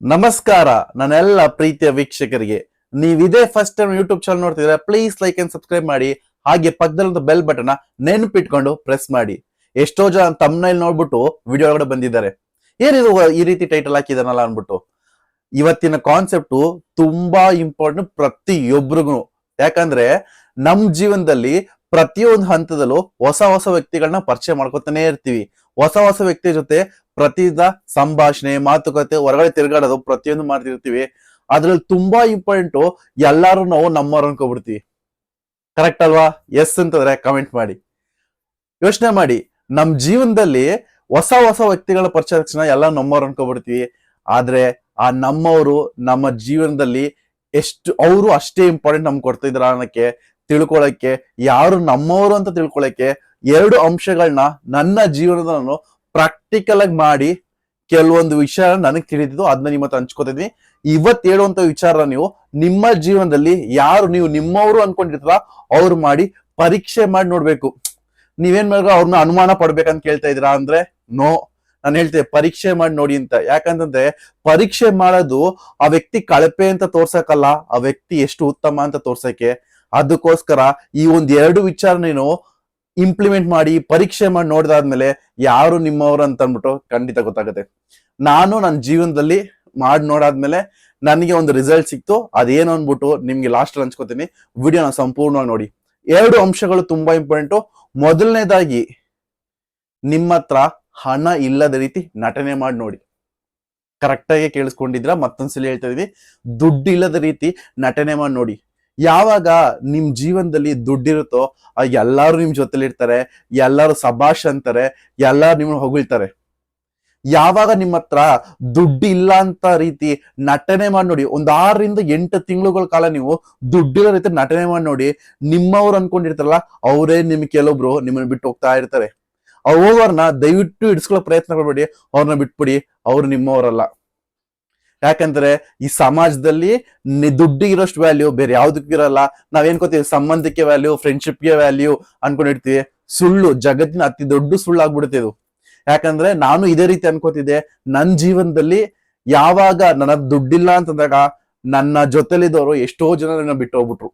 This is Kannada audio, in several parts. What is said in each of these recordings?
ನಮಸ್ಕಾರ ನನ್ನೆಲ್ಲ ಪ್ರೀತಿಯ ವೀಕ್ಷಕರಿಗೆ. ನೀವಿದೇ ಫಸ್ಟ್ ಟೈಮ್ ಯೂಟ್ಯೂಬ್ ಚಾನಲ್ ನೋಡ್ತಿದ್ರೆ ಪ್ಲೀಸ್ ಲೈಕ್ ಅಂಡ್ ಸಬ್ಸ್ಕ್ರೈಬ್ ಮಾಡಿ. ಹಾಗೆ ಪಕ್ಕದಲ್ಲಿ ಬೆಲ್ ಬಟನ್ ನೆನಪಿಟ್ಕೊಂಡು ಪ್ರೆಸ್ ಮಾಡಿ. ಎಷ್ಟೋ ಜನ ತಮ್ಮನಲ್ಲಿ ನೋಡ್ಬಿಟ್ಟು ವಿಡಿಯೋ ಒಳಗಡೆ ಬಂದಿದ್ದಾರೆ. ಏನಿದು ಈ ರೀತಿ ಟೈಟಲ್ ಹಾಕಿದಾನಲ್ಲ ಅನ್ಬಿಟ್ಟು ಇವತ್ತಿನ ಕಾನ್ಸೆಪ್ಟು ತುಂಬಾ ಇಂಪಾರ್ಟೆಂಟ್ ಪ್ರತಿಯೊಬ್ಬರಿಗೂ ಯಾಕಂದ್ರೆ ನಮ್ ಜೀವನದಲ್ಲಿ ಪ್ರತಿಯೊಂದು ಹಂತದಲ್ಲೂ ಹೊಸ ಹೊಸ ವ್ಯಕ್ತಿಗಳನ್ನ ಪರಿಚಯ ಮಾಡ್ಕೊತಾನೆ ಇರ್ತೀವಿ. ಹೊಸ ಹೊಸ ವ್ಯಕ್ತಿ ಜೊತೆ ಪ್ರತಿದ ಸಂಭಾಷಣೆ, ಮಾತುಕತೆ, ಹೊರಗಡೆ ತಿರುಗಾಡೋದು ಪ್ರತಿಯೊಂದು ಮಾಡ್ತಿರ್ತೀವಿ. ಅದ್ರಲ್ಲಿ ತುಂಬಾ ಇಂಪಾರ್ಟೆಂಟು ಎಲ್ಲಾರು ನಾವು ನಮ್ಮವ್ರು ಅನ್ಕೊಬಿಡ್ತೀವಿ. ಕರೆಕ್ಟ್ ಅಲ್ವಾ? ಎಸ್ ಅಂತಂದ್ರೆ ಕಮೆಂಟ್ ಮಾಡಿ. ಯೋಚನೆ ಮಾಡಿ. ನಮ್ ಜೀವನದಲ್ಲಿ ಹೊಸ ಹೊಸ ವ್ಯಕ್ತಿಗಳ ಪರಿಚಯ ಎಲ್ಲ ನಮ್ಮವ್ರು ಅನ್ಕೊಬಿಡ್ತೀವಿ. ಆದ್ರೆ ಆ ನಮ್ಮವರು ನಮ್ಮ ಜೀವನದಲ್ಲಿ ಎಷ್ಟು ಅವರು ಅಷ್ಟೇ ಇಂಪಾರ್ಟೆಂಟ್ ನಮ್ಗೆ ಕೊಡ್ತಿದ್ರ ಅನ್ನಕ್ಕೆ ತಿಳ್ಕೊಳಕ್ಕೆ, ಯಾರು ನಮ್ಮವರು ಅಂತ ತಿಳ್ಕೊಳಕ್ಕೆ ಎರಡು ಅಂಶಗಳನ್ನ ನನ್ನ ಜೀವನದ ನಾನು ಪ್ರಾಕ್ಟಿಕಲ್ ಆಗಿ ಮಾಡಿ ಕೆಲವೊಂದು ವಿಷಯ ನನಗೆ ತಿಳಿದಿದ್ದು ಅದನ್ನ ನಿಮ್ಮ ಹತ್ರ ಹಂಚ್ಕೋತಿದ್ವಿ ಇವತ್ತು ಹೇಳುವಂತ ವಿಚಾರ ನೀವು ನಿಮ್ಮ ಜೀವನದಲ್ಲಿ ಯಾರು ನೀವು ನಿಮ್ಮವರು ಅನ್ಕೊಂಡಿರ್ತಾರ ಅವ್ರು ಮಾಡಿ ಪರೀಕ್ಷೆ ಮಾಡಿ ನೋಡ್ಬೇಕು. ನೀವೇನ್ ಮಾಡಿದ್ರೆ ಅವ್ರನ್ನ ಅನುಮಾನ ಪಡ್ಬೇಕಂತ ಕೇಳ್ತಾ ಇದ್ದೀರಾ ಅಂದ್ರೆ ನೋ. ನಾನು ಹೇಳ್ತೇನೆ ಪರೀಕ್ಷೆ ಮಾಡಿ ನೋಡಿ ಅಂತ. ಯಾಕಂತಂದ್ರೆ ಪರೀಕ್ಷೆ ಮಾಡೋದು ಆ ವ್ಯಕ್ತಿ ಕಳಪೆ ಅಂತ ತೋರ್ಸಕ್ಕಲ್ಲ ಆ ವ್ಯಕ್ತಿ ಎಷ್ಟು ಉತ್ತಮ ಅಂತ ತೋರ್ಸಕ್ಕೆ. ಅದಕ್ಕೋಸ್ಕರ ಈ ಒಂದ್ ಎರಡು ವಿಚಾರ ನೀನು ಇಂಪ್ಲಿಮೆಂಟ್ ಮಾಡಿ, ಪರೀಕ್ಷೆ ಮಾಡಿ ನೋಡಿದಾದ್ಮೇಲೆ ಯಾರು ನಿಮ್ಮವ್ರು ಅಂತ ಅಂದ್ಬಿಟ್ಟು ಖಂಡಿತ ಗೊತ್ತಾಗುತ್ತೆ. ನಾನು ನನ್ನ ಜೀವನದಲ್ಲಿ ಮಾಡಿ ನೋಡಾದ್ಮೇಲೆ ನನಗೆ ಒಂದು ರಿಸಲ್ಟ್ ಸಿಕ್ತು, ಅದೇನು ಅಂದ್ಬಿಟ್ಟು ನಿಮ್ಗೆ ಲಾಸ್ಟ್ ಹಂಚ್ಕೋತೀನಿ. ವಿಡಿಯೋನ ಸಂಪೂರ್ಣವಾಗಿ ನೋಡಿ. ಎರಡು ಅಂಶಗಳು ತುಂಬಾ ಇಂಪಾರ್ಟೆಂಟು ಮೊದಲನೇದಾಗಿ, ನಿಮ್ಮ ಹತ್ರ ಹಣ ಇಲ್ಲದ ರೀತಿ ನಟನೆ ಮಾಡಿ ನೋಡಿ. ಕರೆಕ್ಟಾಗಿ ಕೇಳಿಸ್ಕೊಂಡಿದ್ರ ಮತ್ತೊಂದ್ಸಲಿ ಹೇಳ್ತಾ ಇದೀವಿ ದುಡ್ಡು ಇಲ್ಲದ ರೀತಿ ನಟನೆ ಮಾಡಿ ನೋಡಿ. ಯಾವಾಗ ನಿಮ್ ಜೀವನದಲ್ಲಿ ದುಡ್ಡಿರುತ್ತೋ ಎಲ್ಲಾರು ನಿಮ್ ಜೊತೆಲಿ ಇರ್ತಾರೆ, ಎಲ್ಲಾರು ಸಭಾಷ್ ಅಂತಾರೆ, ಎಲ್ಲಾರು ನಿಮ್ಮನ್ನ ಹೊಗಳ್ತಾರೆ. ಯಾವಾಗ ನಿಮ್ಮ ಹತ್ರ ದುಡ್ಡು ಇಲ್ಲ ಅಂತ ರೀತಿ ನಟನೆ ಮಾಡಿ ನೋಡಿ, ಒಂದ್ ಆರರಿಂದ ಎಂಟು ತಿಂಗಳುಗಳ ಕಾಲ ನೀವು ದುಡ್ಡಿರೋ ರೀತಿ ನಟನೆ ಮಾಡಿ ನೋಡಿ, ನಿಮ್ಮವ್ರು ಅನ್ಕೊಂಡಿರ್ತಾರಲ್ಲ, ಅವರೇ ನಿಮ್ ಕೆಲವೊಬ್ರು ನಿಮ್ಮನ್ನ ಬಿಟ್ಟು ಹೋಗ್ತಾ ಇರ್ತಾರೆ. ಅವ್ರನ್ನ ದಯವಿಟ್ಟು ಇಡ್ಸ್ಕೊಳ್ಳೋ ಪ್ರಯತ್ನ ಮಾಡಬೇಡಿ ಅವ್ರನ್ನ ಬಿಟ್ಬಿಡಿ, ಅವ್ರು ನಿಮ್ಮವರಲ್ಲ. ಯಾಕಂದ್ರೆ ಈ ಸಮಾಜದಲ್ಲಿ ದುಡ್ಡಿಗೆ ಇರೋಷ್ಟು ವ್ಯಾಲ್ಯೂ ಬೇರೆ ಯಾವ್ದಕ್ಕೂ ಇರಲ್ಲ. ನಾವ್ ಏನ್ಕೋತೀವಿ ಸಂಬಂಧಕ್ಕೆ ವ್ಯಾಲ್ಯೂ ಫ್ರೆಂಡ್ಶಿಪ್ಗೆ ವ್ಯಾಲ್ಯೂ ಅನ್ಕೊಂಡಿರ್ತೀವಿ ಸುಳ್ಳು, ಜಗತ್ತಿನ ಅತಿ ದೊಡ್ಡ ಸುಳ್ಳು ಆಗ್ಬಿಡುತ್ತೆ ಇದು. ಯಾಕಂದ್ರೆ ನಾನು ಇದೇ ರೀತಿ ಅನ್ಕೋತಿದ್ದೆ. ನನ್ನ ಜೀವನದಲ್ಲಿ ಯಾವಾಗ ನನ್ನ ದುಡ್ಡಿಲ್ಲ ಅಂತಂದಾಗ ನನ್ನ ಜೊತೆಲಿದ್ದವರು ಎಷ್ಟೋ ಜನ ನನ್ನ ಬಿಟ್ಟು ಹೋಗ್ಬಿಟ್ರು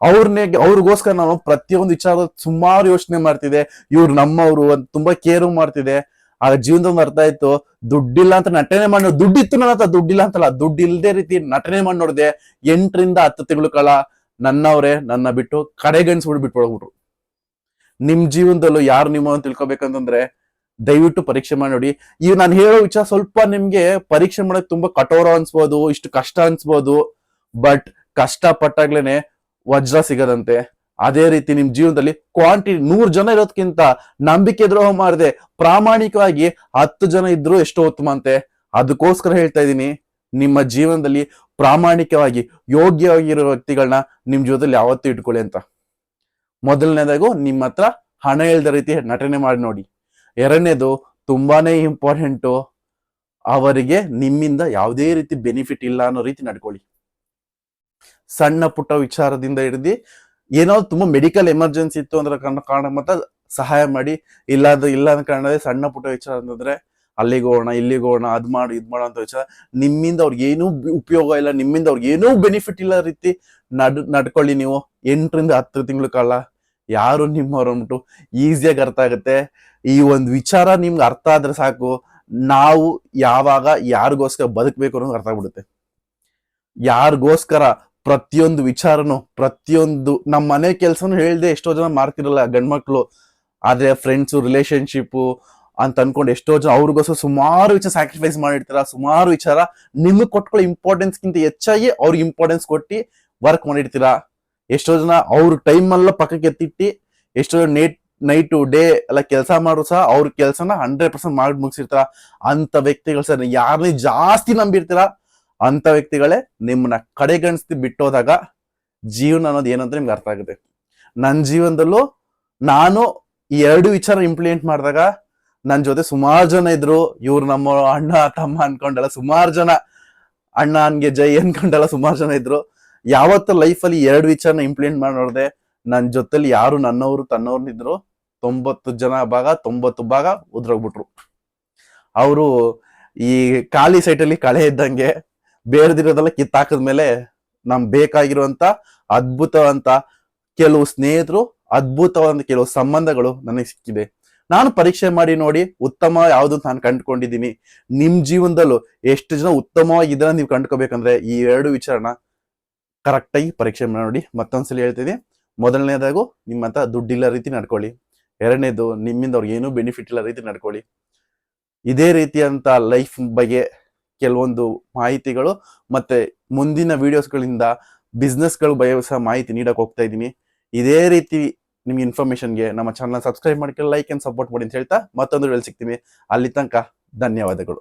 ಅವ್ರನ್ನೇ ಅವ್ರಿಗೋಸ್ಕರ ನಾನು ಪ್ರತಿಯೊಂದು ವಿಚಾರ ಸುಮಾರು ಯೋಚನೆ ಮಾಡ್ತಿದ್ದೆ. ಇವ್ರು ನಮ್ಮವರು ತುಂಬಾ ಕೇರು ಮಾಡ್ತಿದ್ದೆ. ಆ ಜೀವನದ ಅರ್ಥ ಆಯ್ತು ದುಡ್ಡಿಲ್ಲ ಅಂತ ನಟನೆ ಮಾಡಿ ದುಡ್ಡಿತ್ತು ನನ್ನ ಹತ್ರ, ದುಡ್ಡಿಲ್ಲ ಅಂತಲ್ಲ ದುಡ್ಡು ಇಲ್ಲದೆ ರೀತಿ ನಟನೆ ಮಾಡಿ ನೋಡಿದೆ, ಎಂಟರಿಂದ ಹತ್ತು ತಿಂಗಳು ಕಾಲ ನನ್ನವರೇ ನನ್ನ ಬಿಟ್ಟು ಕಡೆಗಣಿಸ್ಬಿಟ್ಟು ಬಿಟ್ಟು ಹೋಗ್ಬಿಟ್ರು ನಿಮ್ ಜೀವನದಲ್ಲೂ ಯಾರು ನಿಮ್ಮ ತಿಳ್ಕೊಬೇಕಂತಂದ್ರೆ ದಯವಿಟ್ಟು ಪರೀಕ್ಷೆ ಮಾಡಿ ನೋಡಿ. ಈಗ ನಾನು ಹೇಳೋ ವಿಚಾರ ಸ್ವಲ್ಪ ನಿಮ್ಗೆ ಪರೀಕ್ಷೆ ಮಾಡಕ್ ತುಂಬಾ ಕಠೋರ ಅನ್ಸ್ಬೋದು, ಇಷ್ಟು ಕಷ್ಟ ಅನ್ಸ್ಬೋದು, ಬಟ್ ಕಷ್ಟ ಪಟ್ಟಾಗ್ಲೇನೆ ವಜ್ರ ಸಿಗದಂತೆ. ಅದೇ ರೀತಿ ನಿಮ್ ಜೀವನದಲ್ಲಿ ಕ್ವಾಂಟಿಟಿ ನೂರ್ ಜನ ಇರೋದ್ಕಿಂತ ನಂಬಿಕೆ ದ್ರೋಹ ಮಾಡದೆ, ಪ್ರಾಮಾಣಿಕವಾಗಿ ಹತ್ತು ಜನ ಇದ್ರು ಎಷ್ಟೋ ಉತ್ತಮ ಅಂತೆ. ಅದಕ್ಕೋಸ್ಕರ ಹೇಳ್ತಾ ಇದ್ದೀನಿ, ನಿಮ್ಮ ಜೀವನದಲ್ಲಿ ಪ್ರಾಮಾಣಿಕವಾಗಿ, ಯೋಗ್ಯವಾಗಿರೋ ವ್ಯಕ್ತಿಗಳನ್ನ ನಿಮ್ ಜೀವನದಲ್ಲಿ ಯಾವತ್ತೂ ಇಟ್ಕೊಳ್ಳಿ ಅಂತ. ಮೊದಲನೇದಾಗು ನಿಮ್ಮ ಹತ್ರ ಹಣ ಇಲ್ದ ರೀತಿ ನಟನೆ ಮಾಡಿ ನೋಡಿ. ಎರಡನೇದು ತುಂಬಾನೇ ಇಂಪಾರ್ಟೆಂಟು ಅವರಿಗೆ ನಿಮ್ಮಿಂದ ಯಾವುದೇ ರೀತಿ ಬೆನಿಫಿಟ್ ಇಲ್ಲ ಅನ್ನೋ ರೀತಿ ನಡ್ಕೊಳ್ಳಿ. ಸಣ್ಣ ಪುಟ್ಟ ವಿಚಾರದಿಂದ ಹಿಡಿದು ಏನೋ ತುಂಬಾ ಮೆಡಿಕಲ್ ಎಮರ್ಜೆನ್ಸಿ ಇತ್ತು ಅಂದ್ರೆ ಕಾರಣ ಮಾತ್ರ ಸಹಾಯ ಮಾಡಿ. ಇಲ್ಲಾದ್ರೆ ಇಲ್ಲ ಅಂದ ಕಾರಣದೇ ಸಣ್ಣ ಪುಟ್ಟ ವಿಚಾರ ಅಂತಂದ್ರೆ ಅಲ್ಲಿಗೆ ಹೋಗೋಣ, ಇಲ್ಲಿಗೆ ಹೋಗೋಣ, ಅದ್ ಮಾಡು, ಇದ್ ಮಾಡೋ ಅಂತ ವಿಚಾರ. ನಿಮ್ಮಿಂದ ಅವ್ರಿಗೆ ಏನೂ ಉಪಯೋಗ ಇಲ್ಲ. ನಿಮ್ಮಿಂದ ಅವ್ರಿಗೆ ಏನೂ ಬೆನಿಫಿಟ್ ಇಲ್ಲ ರೀತಿ ನಡ್ ನಡ್ಕೊಳ್ಳಿ ನೀವು. ಎಂಟರಿಂದ ಹತ್ತು ತಿಂಗಳ ಕಾಲ ಯಾರು ನಿಮ್ಮವ್ರು ಅಂದ್ಬಿಟ್ಟು ಈಸಿಯಾಗಿ ಅರ್ಥ ಆಗುತ್ತೆ. ಈ ಒಂದು ವಿಚಾರ ನಿಮ್ಗೆ ಅರ್ಥ ಆದ್ರೆ ಸಾಕು. ನಾವು ಯಾವಾಗ ಯಾರಿಗೋಸ್ಕರ ಬದುಕಬೇಕು ಅನ್ನೋದು ಅರ್ಥ ಆಗ್ಬಿಡುತ್ತೆ. ಯಾರಿಗೋಸ್ಕರ ಪ್ರತಿಯೊಂದು ವಿಚಾರನು, ಪ್ರತಿಯೊಂದು ನಮ್ಮ ಮನೆ ಕೆಲಸನು ಹೇಳ್ದೆ ಎಷ್ಟೋ ಜನ ಮಾಡ್ತಿರಲ್ಲ ಗಂಡ್ಮಕ್ಳು. ಆದ್ರೆ ಫ್ರೆಂಡ್ಸು ರಿಲೇಶನ್ಶಿಪ್ಪು ಅಂತ ಅನ್ಕೊಂಡು ಎಷ್ಟೋ ಜನ ಅವ್ರಿಗೋಸ್ಕರ ಸುಮಾರು ವಿಚಾರ ಸ್ಯಾಕ್ರಿಫೈಸ್ ಮಾಡಿರ್ತಾರ, ಸುಮಾರು ವಿಚಾರ ನಿಮಗೆ ಕೊಟ್ಕೊಳ್ಳೋ ಇಂಪಾರ್ಟೆನ್ಸ್ಗಿಂತ ಹೆಚ್ಚಾಗಿ ಅವ್ರಿಗೆ ಇಂಪಾರ್ಟೆನ್ಸ್ ಕೊಟ್ಟು ವರ್ಕ್ ಮಾಡಿರ್ತೀರಾ. ಎಷ್ಟೋ ಜನ ಅವ್ರ ಟೈಮ್ ಎಲ್ಲ ಪಕ್ಕಕ್ಕೆ ಎತ್ತಿಟ್ಟು, ಎಷ್ಟೋ ಜನ ನೈಟ್ ನೈಟ್ ಡೇ ಎಲ್ಲ ಕೆಲಸ ಮಾಡೋ ಸಹ ಅವ್ರ ಕೆಲಸನ ಹಂಡ್ರೆಡ್ ಪರ್ಸೆಂಟ್ ಮಾಡಿ ಮುಗಿಸಿರ್ತಾರ. ಅಂತ ವ್ಯಕ್ತಿಗಳು ಸರ್ ಯಾರನ್ನೇ ಜಾಸ್ತಿ ನಂಬಿರ್ತೀರಾ. ಅಂತ ವ್ಯಕ್ತಿಗಳೇ ನಿಮ್ಮನ್ನ ಕಡೆಗಣಿಸ್ತಿ ಬಿಟ್ಟೋದಾಗ ಜೀವನ ಅನ್ನೋದು ಏನಂತ ನಿಮ್ಗೆ ಅರ್ಥ ಆಗುತ್ತೆ. ನನ್ನ ಜೀವನದಲ್ಲೂ ನಾನು ಈ ಎರಡು ವಿಚಾರ ಇಂಪ್ಲಿಮೆಂಟ್ ಮಾಡಿದಾಗ ನನ್ನ ಜೊತೆ ಸುಮಾರು ಜನ ಇದ್ರು. ಇವ್ರು ನಮ್ಮ ಅಣ್ಣ, ತಮ್ಮ ಅನ್ಕೊಂಡೆಲ್ಲ ಸುಮಾರು ಜನ. ಅಣ್ಣ ಅನ್ಗೆ ಜೈ ಅನ್ಕೊಂಡೆಲ್ಲ ಸುಮಾರು ಜನ ಇದ್ರು. ಯಾವತ್ತು ಲೈಫಲ್ಲಿ ಎರಡು ವಿಚಾರನ ಇಂಪ್ಲಿಮೆಂಟ್ ಮಾಡಿ ನೋಡಿದೆ ನನ್ನ ಜೊತೆಲಿ ಯಾರು ನನ್ನವರು ತನ್ನವ್ರನ್ನಿದ್ರು ತೊಂಬತ್ತು ಜನ ಭಾಗ, ತೊಂಬತ್ತು ಭಾಗ ಉದ್ರೋಗ್ಬಿಟ್ರು. ಅವರು ಈ ಖಾಲಿ ಸೈಟಲ್ಲಿ ಕಳೆ ಇದ್ದಂಗೆ ಬೇರೆದಿರೋದೆಲ್ಲ ಕಿತ್ತಾಕದ್ಮೇಲೆ ನಮ್ ಬೇಕಾಗಿರುವಂತ ಅದ್ಭುತವಂತ ಕೆಲವು ಸ್ನೇಹಿತರು ಅದ್ಭುತವಾದ ಕೆಲವು ಸಂಬಂಧಗಳು ನನಗೆ ಸಿಕ್ಕಿದೆ. ನಾನು ಪರೀಕ್ಷೆ ಮಾಡಿ ನೋಡಿ ಉತ್ತಮ ಯಾವ್ದು ನಾನು ಕಂಡುಕೊಂಡಿದ್ದೀನಿ. ನಿಮ್ ಜೀವನದಲ್ಲೂ ಎಷ್ಟು ಜನ ಉತ್ತಮವಾಗಿದ್ದನ್ನ ನೀವು ಕಂಡ್ಕೋಬೇಕಂದ್ರೆ ಈ ಎರಡು ವಿಚಾರನ ಕರೆಕ್ಟಾಗಿ ಪರೀಕ್ಷೆ ಮಾಡಿ ನೋಡಿ ಮತ್ತೊಂದ್ಸಲಿ ಹೇಳ್ತೀನಿ. ಮೊದಲನೇದಾಗು ನಿಮ್ಮಂತ ದುಡ್ಡಿಲ್ಲ ರೀತಿ ನಡ್ಕೊಳ್ಳಿ. ಎರಡನೇದು ನಿಮ್ಮಿಂದ ಅವ್ರಿಗೆ ಏನೂ ಬೆನಿಫಿಟ್ ಇಲ್ಲ ರೀತಿ ನಡ್ಕೊಳ್ಳಿ. ಇದೇ ರೀತಿಯಂತ ಲೈಫ್ ಬಗ್ಗೆ ಕೆಲವೊಂದು ಮಾಹಿತಿಗಳು ಮತ್ತೆ ಮುಂದಿನ ವಿಡಿಯೋಸ್ಗಳಿಂದ ಬಿಸ್ನೆಸ್ಗಳು ಬಯಸ ಮಾಹಿತಿ ನೀಡಕ್ ಹೋಗ್ತಾ ಇದ್ದೀನಿ. ಇದೇ ರೀತಿ ನಿಮ್ಗೆ ಇನ್ಫಾರ್ಮೇಶನ್ಗೆ ನಮ್ಮ ಚಾನಲ್ ಸಬ್ಸ್ಕ್ರೈಬ್ ಮಾಡ್ಕೊಂಡು ಲೈಕ್ ಅಂಡ್ ಸಪೋರ್ಟ್ ಮಾಡಿ ಅಂತ ಹೇಳ್ತಾ ಮತ್ತೊಂದು ವೇಳೆ ಸಿಗ್ತೀನಿ. ಅಲ್ಲಿ ತನಕ ಧನ್ಯವಾದಗಳು.